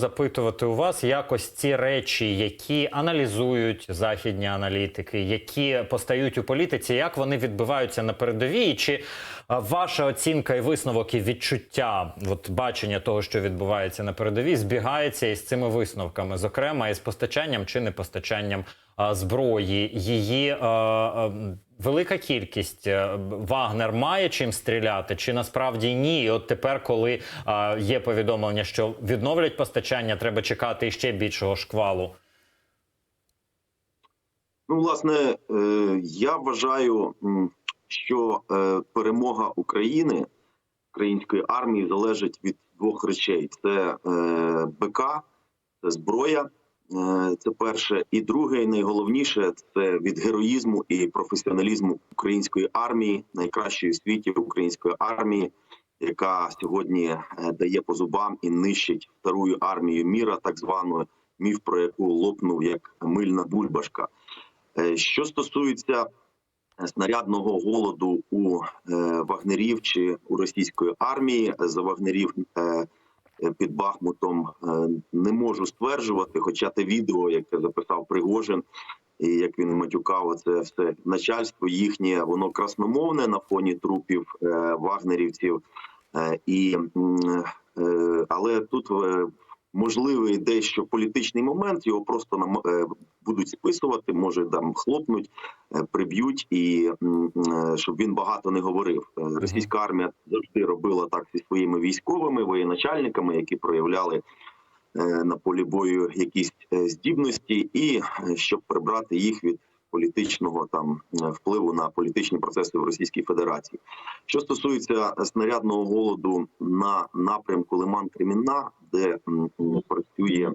запитувати у вас якось ці речі, які аналізують західні аналітики, які постають у політиці, як вони відбиваються на передовій, чи ваша оцінка і висновок і відчуття, от бачення того, що відбувається на передовій, збігається із цими висновками, зокрема із постачанням чи непостачанням а, зброї, її а, а, велика кількість е, Вагнер має чим стріляти, чи насправді ні? І от тепер, коли а, є повідомлення, що відновлять постачання, треба чекати іще більшого шквалу. Ну, власне, е, я вважаю, що е, перемога України, української армії, залежить від двох речей: це БК, це зброя. Е, Це перше, і друге, і найголовніше це від героїзму і професіоналізму української армії, найкращої в світі української армії, яка сьогодні е, дає по зубам і нищить вторую армію міра, так звану міф, про яку лопнув як мильна бульбашка. Е, Що стосується снарядного голоду у вагнерів чи у російської армії за вагнерів під Бахмутом е, не можу стверджувати, хоча те відео, яке записав Пригожин, і як він матюкав, це все начальство їхнє, воно красномовне на фоні трупів е, вагнерівців. Е, і, е, але тут е, можливий дещо політичний момент, його просто е, будуть списувати, може там хлопнуть, е, приб'ють, і е, щоб він багато не говорив. Е, Російська армія завжди робила так зі своїми військовими воєначальниками, які проявляли на полі бою якісь здібності, і щоб прибрати їх від політичного там впливу на політичні процеси в Російській Федерації. Що стосується снарядного голоду на напрямку Лиман Кремінна, де працює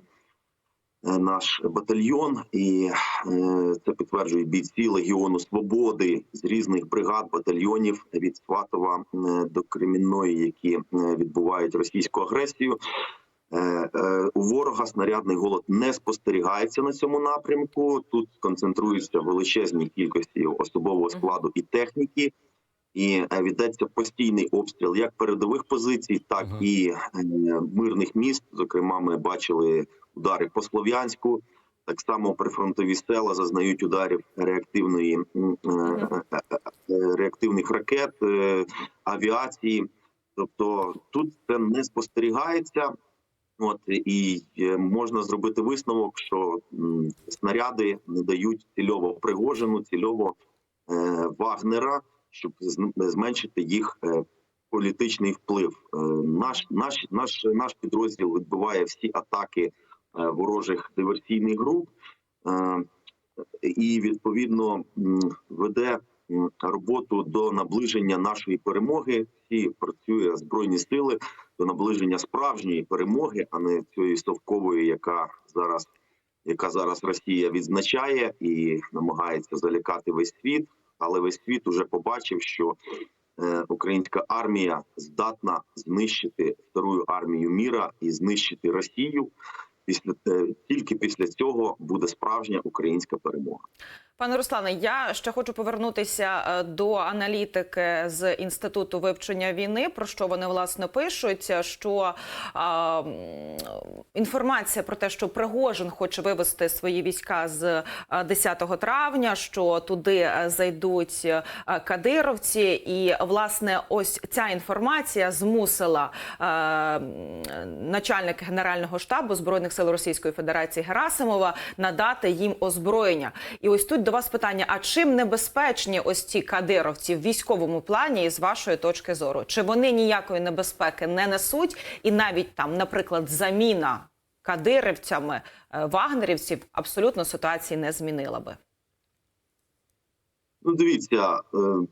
наш батальйон, і е, це підтверджують бійці Легіону Свободи з різних бригад батальйонів від Сватова е, до Кремінної, які е, відбувають російську агресію. Е, е, У ворога снарядний голод не спостерігається на цьому напрямку. Тут концентруються величезні кількості особового складу і техніки, і е, ведеться постійний обстріл як передових позицій, так і е, мирних міст. Зокрема, ми бачили удари по Слов'янську. Так само прифронтові села зазнають ударів реактивної е, реактивних ракет, авіації. Тобто тут це не спостерігається. От і можна зробити висновок, що снаряди не дають цільово Пригожину, цільово е, Вагнера, щоб зменшити їх е, політичний вплив. Е, наш наш наш наш підрозділ відбиває всі атаки е, ворожих диверсійних груп і відповідно веде роботу до наближення нашої перемоги. Всі працює збройні сили до наближення справжньої перемоги, а не цієї совкової, яка зараз яка зараз Росія відзначає і намагається залякати весь світ. Але весь світ уже побачив, що е, українська армія здатна знищити вторую армію міра і знищити Росію. Після е, тільки після цього буде справжня українська перемога. Пане Руслане, я ще хочу повернутися е, до аналітики з інституту вивчення війни. Про що вони власне пишуть? Що а, інформація про те, що Пригожин хоче вивести свої війська з е, 10 травня, що туди е, зайдуть е, кадировці, і власне ось ця інформація змусила е, м, начальник генерального штабу збройних сил Російської Федерації Герасимова надати їм озброєння. І ось тут до вас питання: а чим небезпечні ось ці кадировці в військовому плані, з вашої точки зору? Чи вони ніякої небезпеки не несуть? І навіть там, наприклад, заміна кадирівцями е, вагнерівців абсолютно ситуації не змінила би. Ну, дивіться, е,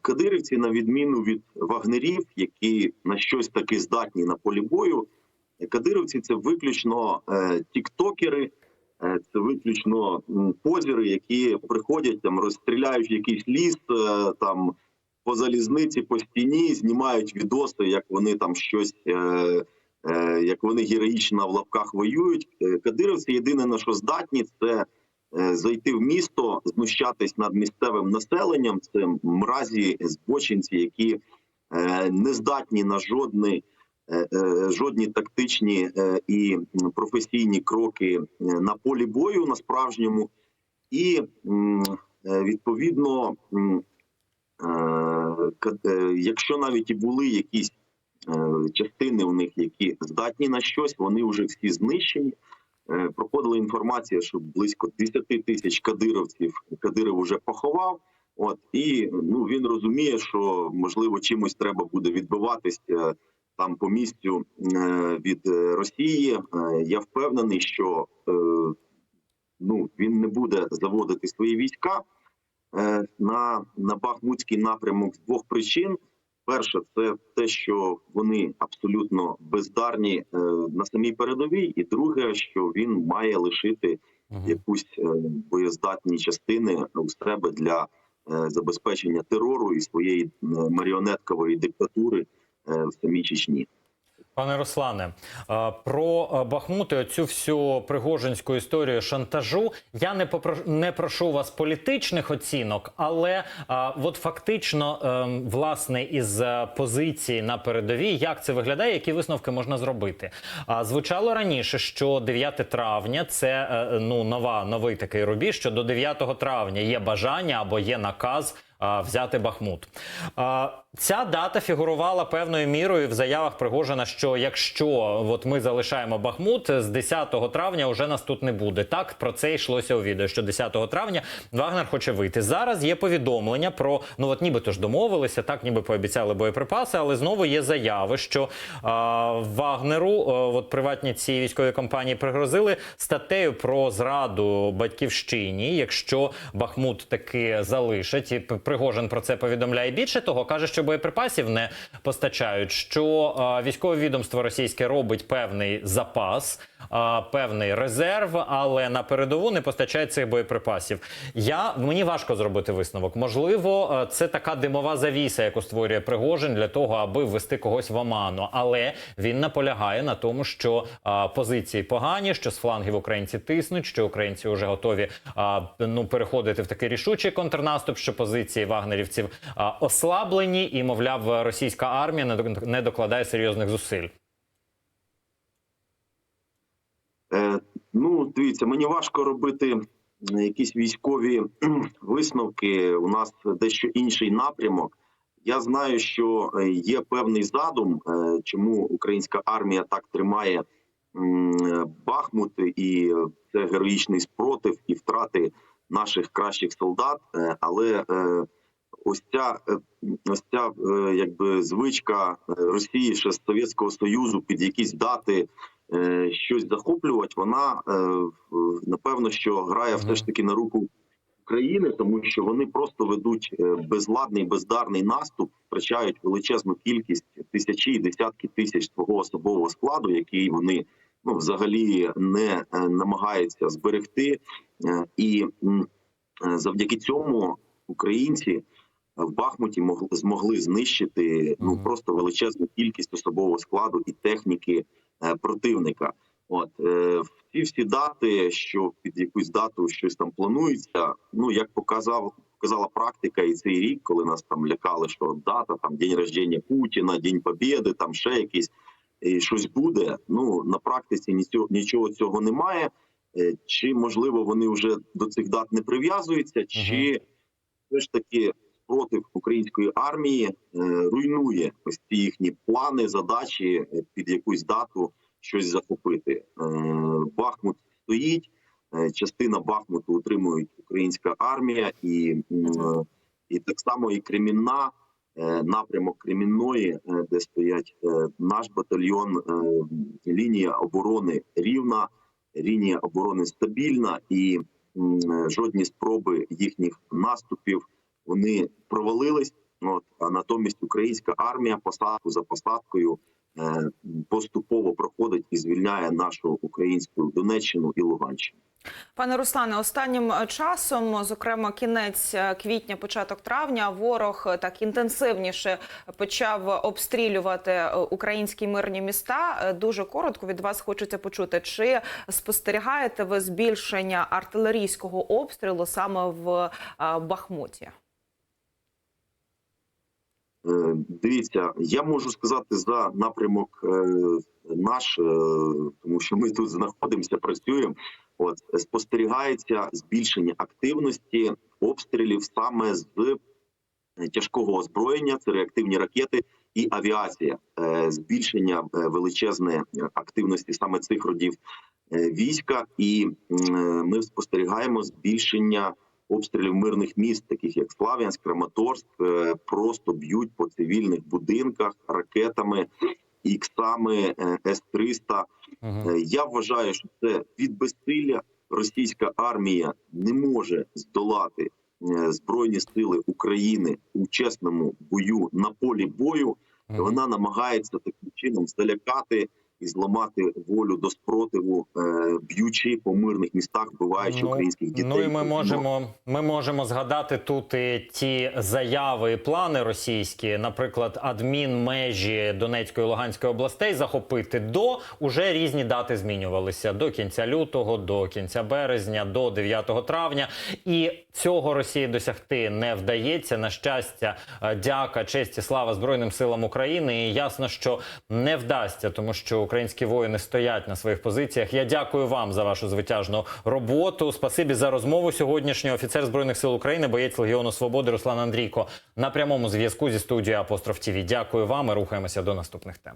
кадирівці, на відміну від вагнерів, які на щось таки здатні на полі бою, кадирівці це виключно е, тіктокери, це виключно позіри, які приходять там, розстріляють якийсь ліс е, там по залізниці, по стіні, знімають відоси, як вони там щось. Е, е, як вони героїчно в лапках воюють, Е, кадирівці єдине на що здатні, це е, зайти в місто, знущатись над місцевим населенням. Це мразі, збочинці, які е, не здатні на жодний е, е, жодні тактичні е, і професійні кроки е, на полі бою на справжньому, і е, відповідно, е, е, якщо навіть і були якісь е, частини у них, які здатні на щось, вони вже всі знищені. Е, Проходила інформація, що близько 10 тисяч кадировців Кадиров вже поховав. От і ну він розуміє, що можливо чимось треба буде відбиватись е, там по місцю е, від Росії. Е, Я впевнений, що е, ну він не буде заводити свої війська на, на Бахмутський напрямок з двох причин. Перше, це те, що вони абсолютно бездарні на самій передовій, і друге, що він має лишити якусь боєздатні частини у себе для забезпечення терору і своєї маріонеткової диктатури в самій Чечні. Пане Руслане, е, про е, Бахмут і оцю всю пригожинську історію шантажу. Я не попро... не прошу вас політичних оцінок, але е, от фактично, е, власне, із е, позиції на передовій, як це виглядає, які висновки можна зробити? А звучало раніше, що 9 травня це е, ну нова новий такий рубіж. Що до 9 травня є бажання або є наказ. Взяти Бахмут. Ця дата фігурувала певною мірою в заявах Пригожина, що якщо от ми залишаємо Бахмут, з 10 травня вже нас тут не буде. Так про це йшлося у відео. Що 10 травня Вагнер хоче вийти. Зараз є повідомлення про ну от нібито ж домовилися, так ніби пообіцяли боєприпаси, але знову є заяви, що а, Вагнеру, а, от приватні ці військові компанії пригрозили статтею про зраду батьківщині, якщо Бахмут таки залишить. І Пригожин про це повідомляє. Більше того, каже, що боєприпасів не постачають. Що військове відомство російське робить певний запас, певний резерв, але на передову не постачає цих боєприпасів. Я мені важко зробити висновок. Можливо, це така димова завіса, яку створює Пригожин для того, аби ввести когось в оману. Але він наполягає на тому, що а, позиції погані, що з флангів українці тиснуть, що українці вже готові а, ну переходити в такий рішучий контрнаступ, що позиції вагнерівців а, ослаблені, і мовляв, російська армія не докладає серйозних зусиль. Е, ну, дивіться, мені важко робити якісь військові висновки. У нас дещо інший напрямок. Я знаю, що е, є певний задум, е, чому українська армія так тримає Бахмут, і е, це героїчний спротив і втрати наших кращих солдат. Е, Але е, ось ця, е, ось ця е, якби звичка е, Росії ще з Совєтського Союзу під якісь дати е, щось захоплювати, вона е, напевно що грає все ж таки на руку України, тому що вони просто ведуть е, безладний, бездарний наступ, втрачають величезну кількість тисячі і десятки тисяч свого особового складу, який вони ну взагалі не е, намагаються зберегти, Е, і е, завдяки цьому українці. В Бахмуті могли змогли знищити ну просто величезну кількість особового складу і техніки е, противника. От е, в ці всі дати, що під якусь дату щось там планується. Ну як показав, показала практика, і цей рік, коли нас там лякали, що дата там день рождення Путіна, День Побєди, там ще якийсь і щось буде. Ну на практиці нічого, нічого цього немає. Е, Чи можливо вони вже до цих дат не прив'язуються, чи все ж таки спротив української армії е, руйнує ось ці їхні плани, задачі е, під якусь дату щось захопити. Е, Бахмут стоїть, частина Бахмуту утримують українська армія, і, і так само і Кремінна, напрямок Кремінної, де стоять наш батальйон, лінія оборони рівна, лінія оборони стабільна, і жодні спроби їхніх наступів вони провалились. От а натомість українська армія посадку за посадкою е, поступово проходить і звільняє нашу українську Донеччину і Луганщину. Пане Руслане, останнім е, часом, зокрема кінець е, квітня, початок травня, ворог е, так інтенсивніше почав обстрілювати е, українські мирні міста. Е, Дуже коротко від вас хочеться почути, чи спостерігаєте ви збільшення артилерійського обстрілу саме в е, Бахмуті? Е, Дивіться, я можу сказати за напрямок е, наш, е, тому що ми тут знаходимося, працюємо. От спостерігається збільшення активності обстрілів саме з тяжкого озброєння, це реактивні ракети і авіація. Збільшення величезної активності саме цих родів війська, і ми спостерігаємо збільшення обстрілів мирних міст, таких як Слав'янськ, Краматорськ, е, просто б'ють по цивільних будинках ракетами, іксами е, С-300. Мгм. Е, Я вважаю, що це від безсилля російська армія не може здолати збройні сили України у чесному бою на полі бою. Мгм. Вона намагається таким чином залякати і зламати волю до спротиву, е, б'ючи по мирних містах, вбиваючи українських дітей. Ну і ми можемо, ми можемо згадати тут і ті заяви і плани російські, наприклад, адмінмежі Донецької і Луганської областей захопити до уже різні дати змінювалися до кінця лютого, до кінця березня, до 9 травня. І цього Росії досягти не вдається. На щастя, дяка, честь і слава Збройним силам України. І ясно, що не вдасться, тому що українські воїни стоять на своїх позиціях. Я дякую вам за вашу звитяжну роботу. Спасибі за розмову сьогоднішнього. Офіцер збройних сил України, боєць Легіону Свободи Руслан Андрійко на прямому зв'язку зі студією Апостроф ТІВІ. Дякую вам. і Рухаємося до наступних тем.